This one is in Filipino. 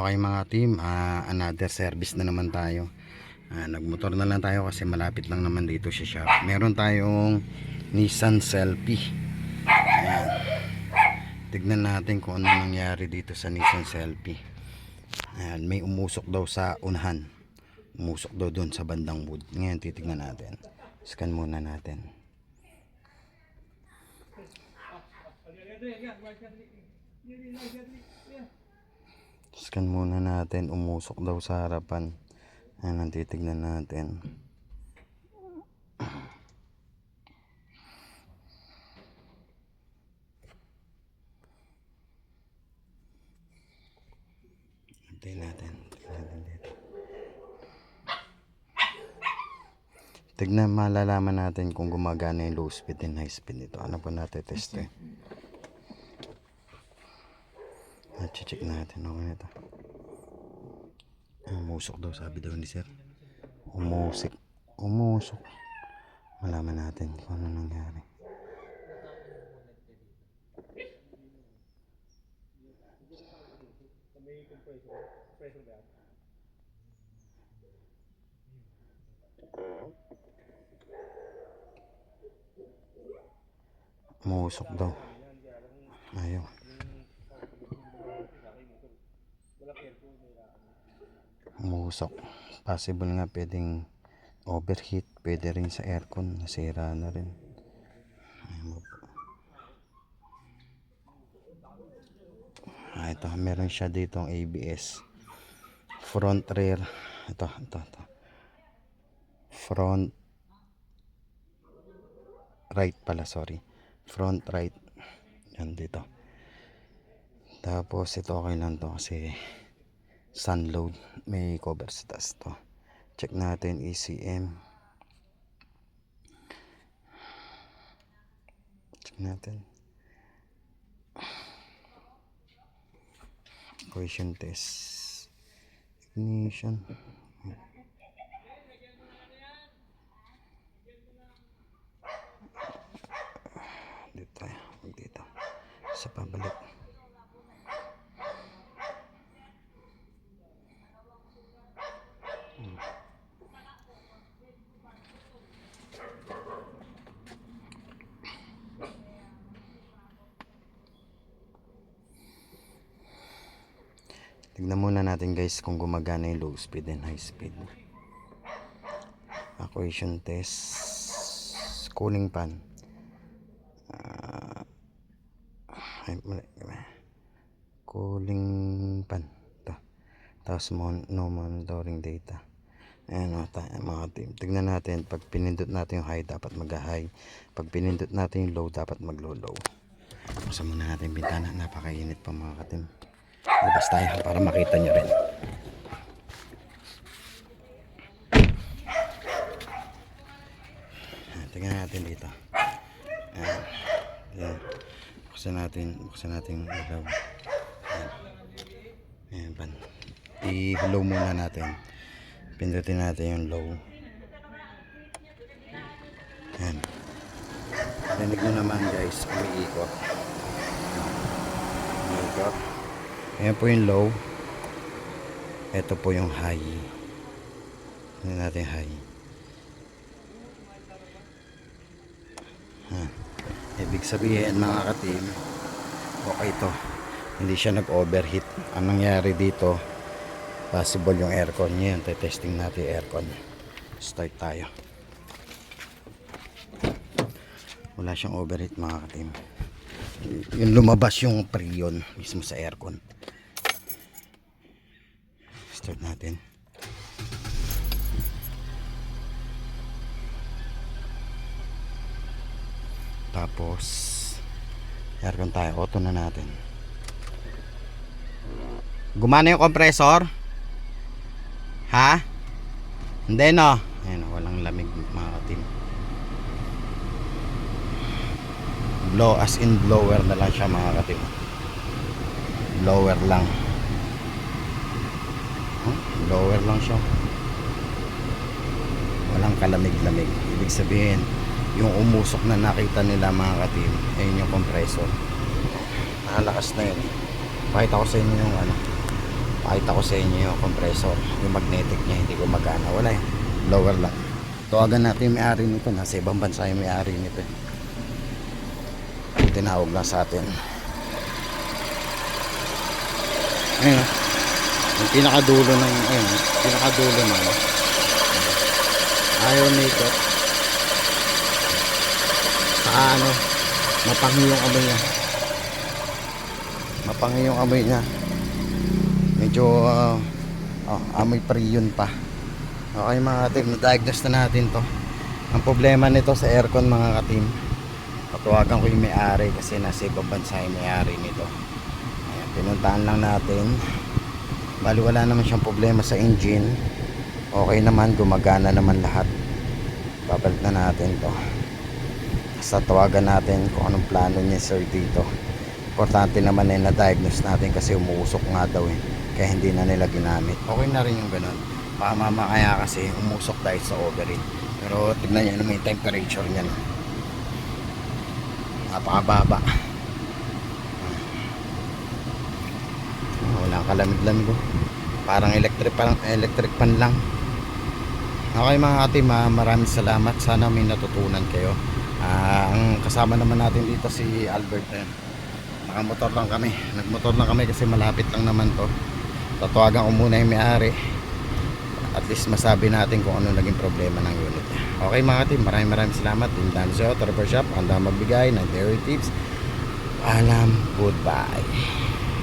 Okay mga team, ah, another service na naman tayo. Ah, nagmotor na lang tayo kasi malapit lang naman dito sa shop. Meron tayong Nissan Selfie. Ayan. Tignan natin kung ano nangyari dito sa Nissan Selfie. Ayan, may umusok daw sa unahan. Umusok daw doon sa bandang wood. Ngayon titignan natin. Scan muna natin. Scan muna natin. Umusok daw sa harapan. Ayan ang titignan natin. Hintay natin. Tignan natin. Tignan, malalaman natin kung gumagana yung low speed and high speed nito. Ano po natin test eh. Check natin. Okay na ito. Umusok daw sabi daw ni sir. Umusik. Umusok. Malaman natin kung ano nangyari. Umusok daw. Ayaw. Umusok. Possible nga pwedeng overheat. Pwede rin sa aircon. Nasira na rin. Ah, ito. Meron siya dito ABS. Front rear. Ito, ito, ito. Front right pala, sorry. Front right. Yan dito. Tapos ito okay lang to kasi sun load. May cover sa taas to. Check natin ECM. Check natin. Equation test. Ignition. Dito tayo. Huwag dito. Sa pabalik. Tignan muna natin guys kung gumagana yung low speed and high speed. Equation test. Cooling pan. Mali. Cooling pan. Ito. Tapos mon no monitoring data. Ayan o, ta- mga team. Tignan natin. Pag pinindot natin yung high, dapat mag-high. Pag pinindot natin yung low, dapat mag-low-low. Buksan muna natin bintana. Napakainit pa mga katim. Labas tayo para makita nyo rin. Tingnan natin dito. Ayan. Ayan. Buksan natin, buksan natin ilaw. Ayan. Ayan. I-low muna natin. Pindutin natin yung low. Ayan. Rinig mo naman guys, umiikot. Umiikot. Ayan po yung low. Ito po yung high. Tingnan natin high. Ha. Ibig sabihin mga katim, okay to. Hindi siya nag-overheat. Ang nangyari dito, possible yung aircon niya. Testing natin aircon. Start tayo. Wala siyang overheat mga katim. Yung lumabas yung preyon mismo sa aircon. Start natin. Tapos aircon tayo. Auto na natin. Gumana yung compressor? Ha? Hindi no. Ayun, walang lamig mga katim. Blow as in blower na lang siya mga katim blower lang huh? blower lang siya walang kalamig-lamig ibig sabihin yung umusok na nakita nila mga katim ayun yung compressor nakalakas na yun pakita ko sa inyo yung ano Pakita ko sa inyo yung compressor. Yung magnetic niya hindi gumagana. Wala eh. Lower lang. Tawagan natin yung may-ari nito. Nasa ibang bansa yung may-ari nito. eh. Tinawag lang sa atin. Ayun. oh. Yung pinakadulo ng ayun, pinakadulo ng ayaw na ikot. Saka ano, mapangi yung amoy niya. Mapangi yung amoy niya. Medyo ah, oh, amoy priyon pa. Okay mga katim, na-diagnose na natin to. Ang problema nito sa aircon mga katim, patawagan ko yung may-ari kasi nasa ibang bansa yung may-ari nito. Ayan, pinuntahan lang natin. Bali wala naman siyang problema sa engine. Okay naman, gumagana naman lahat. Babalik na natin to. Basta tawagan natin kung anong plano niya sir dito. Importante naman eh na-diagnose natin kasi umuusok nga daw eh. Kaya hindi na nila ginamit. Okay na rin yung ganun. Baka mamaya kasi umusok dahil sa overheat. Pero tignan niyo naman yung temperature niyan. Napakababa. Ah, Walang kalamig-lamig oh. Parang electric, parang electric pan lang. Okay mga ate, ma maraming salamat. Sana may natutunan kayo. Ah, ang kasama naman natin dito si Albert. Eh. Nakamotor lang kami. Nagmotor lang kami kasi malapit lang naman to. Tatawagan ko muna yung may-ari. Least masabi natin kung ano naging problema ng unit. Okay mga ate, maraming maraming salamat. Team Danzo, Trevor Shop. Handa magbigay ng dairy tips. Paalam, goodbye.